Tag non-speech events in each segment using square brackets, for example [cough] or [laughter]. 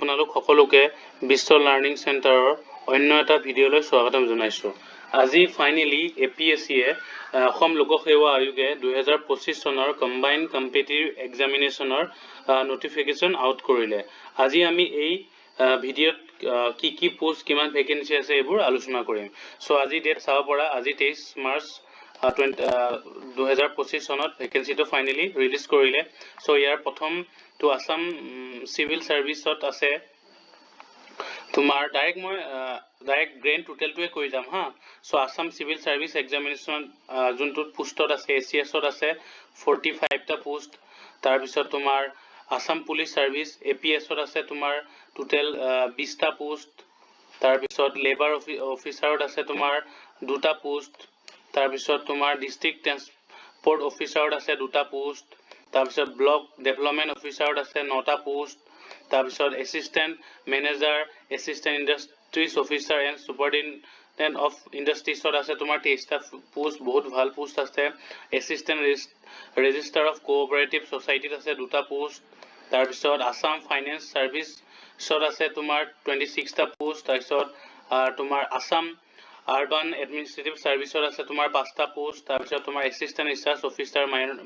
আপোনালোক সকলোকে বিশ্ব লাৰ্ণিং চেণ্টাৰৰ অন্য এটা ভিডিঅ'লৈ স্বাগতম জনাইছোঁ। আজি ফাইনেলি এ পি এছ চিয়ে অসম লোকসেৱা আয়োগে দুহেজাৰ পঁচিছ চনৰ কম্বাইন কম্পিটিভ এক্সামিনেশ্যনৰ নটিফিকেশ্যন আউট কৰিলে। আজি আমি এই ভিডিঅ'ত কি কি পোষ্ট কিমান ভেকেঞ্চি আছে এইবোৰ আলোচনা কৰিম। চ' আজি ডেট চাব পৰা আজি তেইছ মাৰ্চ দুহেজাৰ পঁচিছ চনত ভেকেঞ্চিটো ফাইনেলি ৰিলিজ কৰিলে। চ' ইয়াৰ প্ৰথমটো আছাম চিভিল ছাৰ্ভিচত আছে। তোমাৰ ডাইৰেক্ট মই ডাইৰেক্ট গ্ৰেণ্ড টোটেলটোৱে কৈ যাম হা। So' Assam civil service examination যোনটোত পোষ্টত আছে এ চি এছত আছে ফৰ্টি ফাইভটা পোষ্ট তাৰপিছত তোমাৰ Assam police service A P এছত আছে তোমাৰ টোটেল বিছটা পোষ্ট তাৰপিছত লেবাৰ অফি অফিচাৰত আছে তোমাৰ দুটা পোষ্ট তাৰপিছত তোমাৰ ডিষ্ট্ৰিক্ট ট্ৰেন্সপৰ্ট অফিচাৰত আছে দুটা পোষ্ট তাৰপিছত ব্লক ডেভেলপমেণ্ট অফিচাৰত আছে নটা পোষ্ট তাৰপিছত assistant manager assistant industries officer and superintendent of ইণ্ডাষ্ট্ৰিজত আছে তোমাৰ তেইছটা পোষ্ট বহুত ভাল পোষ্ট আছে। এছিষ্টেণ্ট ৰেজিষ্টাৰ অফ কোঅপাৰেটিভ ছ'চাইটিত আছে দুটা পোষ্ট তাৰপিছত আছাম ফাইনেন্স ছাৰ্ভিচত আছে তোমাৰ টুৱেণ্টি ছিক্সটা পোষ্ট তাৰপিছত তোমাৰ আছাম আৰবান এডমিনিষ্ট্ৰেটিভ ছাৰ্ভিচত আছে তোমাৰ পাঁচটা পোষ্ট তাৰপিছত তোমাৰ assistant research officer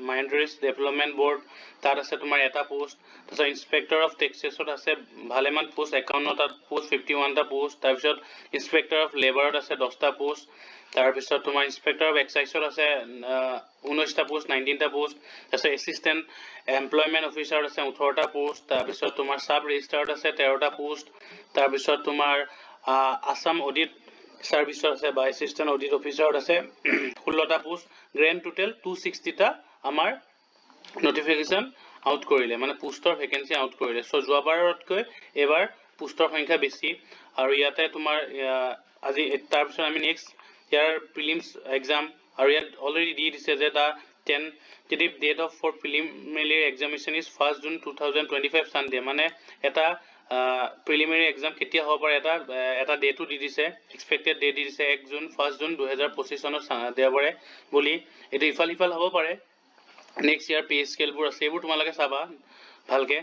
minorities development board তাত আছে তোমাৰ এটা পোষ্ট তাৰপিছত ইনস্পেক্টৰ অফ টেক্সেছত আছে ভালেমান পোষ্ট একাৱন্নটা পোষ্ট ফিফটি ওৱানটা পোষ্ট তাৰপিছত ইনস্পেক্টৰ অফ লেবাৰত আছে দহটা পোষ্ট তাৰপিছত তোমাৰ ইনস্পেক্টৰ অফ এক্সাইজত আছে ঊনৈছটা পোষ্ট নাইনটিনটা পোষ্ট তাৰপিছত এছিষ্টেণ্ট এমপ্লয়মেণ্ট অফিচাৰত আছে ওঠৰটা পোষ্ট তাৰপিছত তোমাৰ চাব ৰেজিষ্টাৰত আছে তেৰটা পোষ্ট তাৰপিছত তোমাৰ আছাম অডিট ছাৰ্ভিচত আছে বা এছিষ্টেণ্ট অডিট অফিচাৰত আছে। [clears throat] ষোল্লটা পোষ্ট গ্ৰেণ্ড টোটেল টু ছিক্সটিটা আমাৰ নটিফিকেশ্যন আউট কৰিলে মানে পোষ্টৰ ভেকেঞ্চি আউট কৰিলে। চ' যোৱাবাৰতকৈ এইবাৰ পোষ্টৰ সংখ্যা বেছি। আৰু ইয়াতে তোমাৰ আজি তাৰপিছত আমি নেক্সট ইয়াৰ প্ৰিলিমছ এক্সাম আৰু ইয়াত অলৰেডি দি দিছে যে the tentative date of for preliminary examination is first June two thousand twenty five Sunday মানে এটা প্ৰিলিমিনেৰী এক্সাম কেতিয়া হ'ব পাৰে এটা এটা ডেটো দি দিছে এক্সপেক্টেড ডেট দি দিছে এক জুন ফাৰ্ষ্ট জুন দুহেজাৰ পঁচিছ চনত দেওবাৰে বুলি। এইটো ইফাল সিফাল হ'ব পাৰে। নেক্সট ইয়াৰ পে স্কেলবোৰ আছে এইবোৰ তোমালোকে চাবা ভালকে।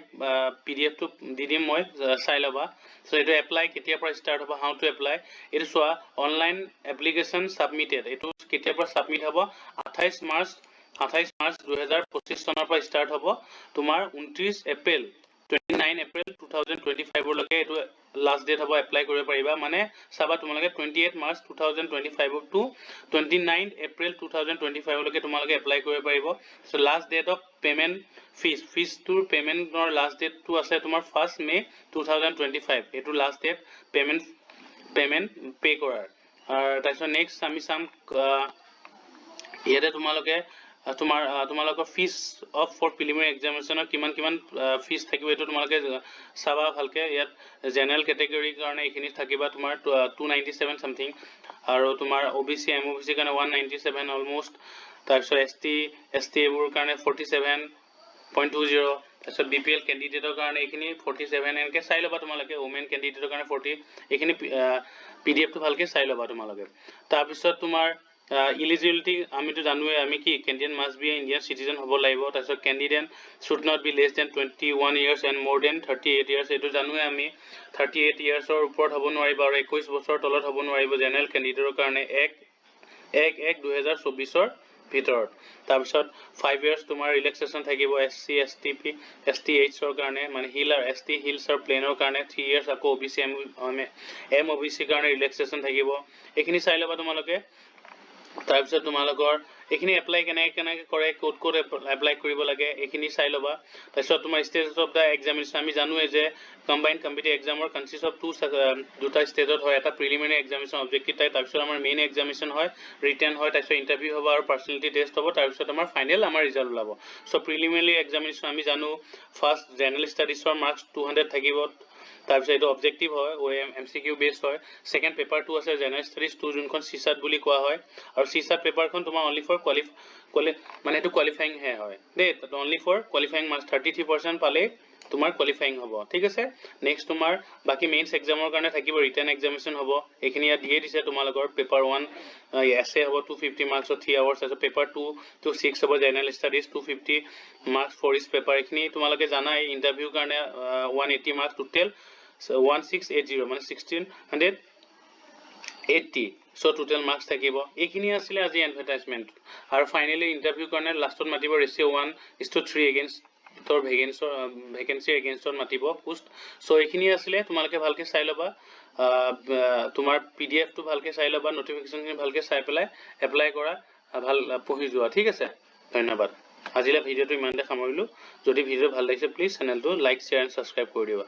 পি ডি এফটো দি দিম মই চাই ল'বা। চ' এইটো এপ্লাই কেতিয়াৰ পৰা ষ্টাৰ্ট হ'ব হাউ টু এপ্লাই এইটো চোৱা অনলাইন এপ্লিকেশ্যন ছাবমিটেড এইটো কেতিয়াৰ পৰা ছাবমিট হ'ব? আঠাইছ মাৰ্চ আঠাইছ মাৰ্চ দুহেজাৰ পঁচিছ চনৰ পৰা ষ্টাৰ্ট হ'ব। তোমাৰ ঊনত্ৰিছ April twenty nine April two thousand twenty ফাইভলৈকে এইটো লাষ্ট ডেট হ'ব এপ্লাই কৰিব পাৰিবা। মানে চাবা তোমালোকে twenty eight March two thousand twenty five to twenty nine April two thousand twenty ফাইভলৈকে তোমালোকে এপ্লাই কৰিব পাৰিব। So' last date of payment fees ফিজটোৰ পে'মেণ্টৰ লাষ্ট ডেটটো আছে তোমাৰ first May two thousand twenty five এইটো last date payment payment pay' কৰাৰ। আৰু নেক্সট আমি আহ, ইয়াতে তোমালোকে তোমাৰ তোমালোকৰ ফিজ অফ ফৰ প্ৰিলিমিনাৰী এক্সামিনেশ্যনৰ কিমান কিমান ফিজ থাকিব এইটো তোমালোকে চাবা ভালকে। ইয়াত জেনেৰেল কেটেগৰীৰ কাৰণে এইখিনি থাকিবা তোমাৰ টু নাইণ্টি ছেভেন ছামথিং আৰু তোমাৰ O' B C M O' B চিৰ কাৰণে ওৱান নাইণ্টি ছেভেন অলম'ষ্ট তাৰপিছত এছ টি এছ টি এইবোৰৰ কাৰণে forty seven point two zero' তাৰপিছত বি পি এল কেণ্ডিডেটৰ কাৰণে এইখিনি ফৰ্টি ছেভেন এনেকৈ চাই ল'বা তোমালোকে ওমেন কেণ্ডিডেটৰ কাৰণে ফৰ্টি এইখিনি পি ডি এফটো ভালকৈ চাই ল'বা তোমালোকে। তাৰপিছত তোমাৰ ইলিজিবিলিটি আমিতো জানোৱে আমি কি candidate must be Indian citizen হ'ব লাগিব। তাৰপিছত candidate should not be less than twenty one years and more than thirty eight years এইটো জানোৱে আমি। থাৰ্টি এইট ইয়াৰ্ছৰ ওপৰত হ'ব নোৱাৰিব আৰু একৈছ বছৰৰ তলত হ'ব নোৱাৰিব জেনেৰেল কেণ্ডিডেটৰ কাৰণে এক এক এক দুহেজাৰ চৌবিছৰ ভিতৰত। তাৰপিছত ফাইভ ইয়াৰ্ছ তোমাৰ ৰিলেক্সেশ্যন থাকিব S C S T P S T এইচৰ কাৰণে মানে হিল আৰু এছ টি হিলছ আৰু প্লেনৰ কাৰণে থ্ৰী ইয়াৰ্ছ আকৌ O' B C M M O' B চিৰ কাৰণে ৰিলেক্সেশ্যন থাকিব। এইখিনি চাই ল'বা তোমালোকে। তাৰপিছত তোমালোকৰ এইখিনি এপ্লাই কেনেকৈ কেনেকৈ কৰে ক'ত ক'ত এপ্লাই কৰিব লাগে এইখিনি চাই ল'বা। তাৰপিছত তোমাৰ ষ্টেজেছ অফ দ্য এক্সামিনেশ্যন আমি জানোৱে যে কম্বাইন কম্পিটিভ এক্সামৰ কনচিষ্ট অফ টু দুটা ষ্টেজত হয়। এটা প্ৰিলিমিনাৰী এক্সামিনেশ্যন অবজেক্টিভ টাইপ তাৰপিছত আমাৰ মেইন এক্সামিনেশ্যন হয় ৰিটেন হয় তাৰপিছত ইণ্টাৰভিউ হ'ব আৰু পাৰ্চনেলিটি টেষ্ট হ'ব তাৰপিছত আমাৰ ফাইনেল আমাৰ ৰিজাল্ট ওলাব। চ' প্ৰিলিমিনাৰী এক্সামিনেশ্যন আমি জানো ফাৰ্ষ্ট জেনেৰেল ষ্টাডিজৰ মাৰ্কছ টু হাণ্ড্ৰেড থাকিব তাৰপিছত এইটো অবজেক্টিভ হয় O' M M C Q based হয়। ছেকেণ্ড পেপাৰটো আছে জেনেৰেল ষ্টাডিজ টু যোনখন চিচাট বুলি কোৱা হয়। আৰু চিচাট পেপাৰখন তোমাৰ অনলি ফৰ কোৱালি কোৱালি মানে এইটো কোৱালিফাইংহে হয়। They only for qualifying marks thirty three percent পালেই তোমাৰ কোৱালিফাইং হ'ব। ঠিক আছে? নেক্সট তোমাৰ বাকী মেইনছ এক্সামৰ কাৰণে থাকিব ৰিটাৰ্ণ এক্সামিনেশ্যন হ'ব। এইখিনি ইয়াত দিয়ে দিছে তোমালোকৰ। পেপাৰ ওৱান এছে হ'ব টু ফিফটি মাৰ্কছত থ্ৰী আৱাৰ্ছ তাৰপিছত পেপাৰ টু টু ছিক্স হ'ব general studies two fifty marks for each paper এইখিনি তোমালোকে জানাই ইণ্টাৰভিউৰ কাৰণে one eighty marks total one six eight zero' মানে sixteen hundred eighty so' total marks থাকিব। এইখিনি আছিলে আজি এডভাৰটাইজমেণ্ট আৰু ফাইনেলি ইণ্টাৰভিউ কাৰণে লাষ্টত মাতিব ratio' one is to three এগেইনষ্টৰ ভেকেঞ্চৰ ভেকেঞ্চিৰ এগেইনষ্টত মাতিব পোষ্ট চ' এইখিনি আছিলে তোমালোকে ভালকৈ চাই ল'বা। আহ, ব- তোমাৰ পি ডি এফটো ভালকৈ চাই ল'বা নটিফিকেশ্যনখিনি ভালকৈ চাই পেলাই এপ্লাই আহ, ভাল পঢ়ি যোৱা ঠিক আছে? ধন্যবাদ। আজিলৈ ভিডিঅ'টো ইমানতে সামৰিলোঁ। যদি ভিডিঅ' ভাল লাগিছে প্লিজ চেনেলটো লাইক শ্বেয়াৰ এণ্ড ছাবস্ক্ৰাইব কৰি দিবা।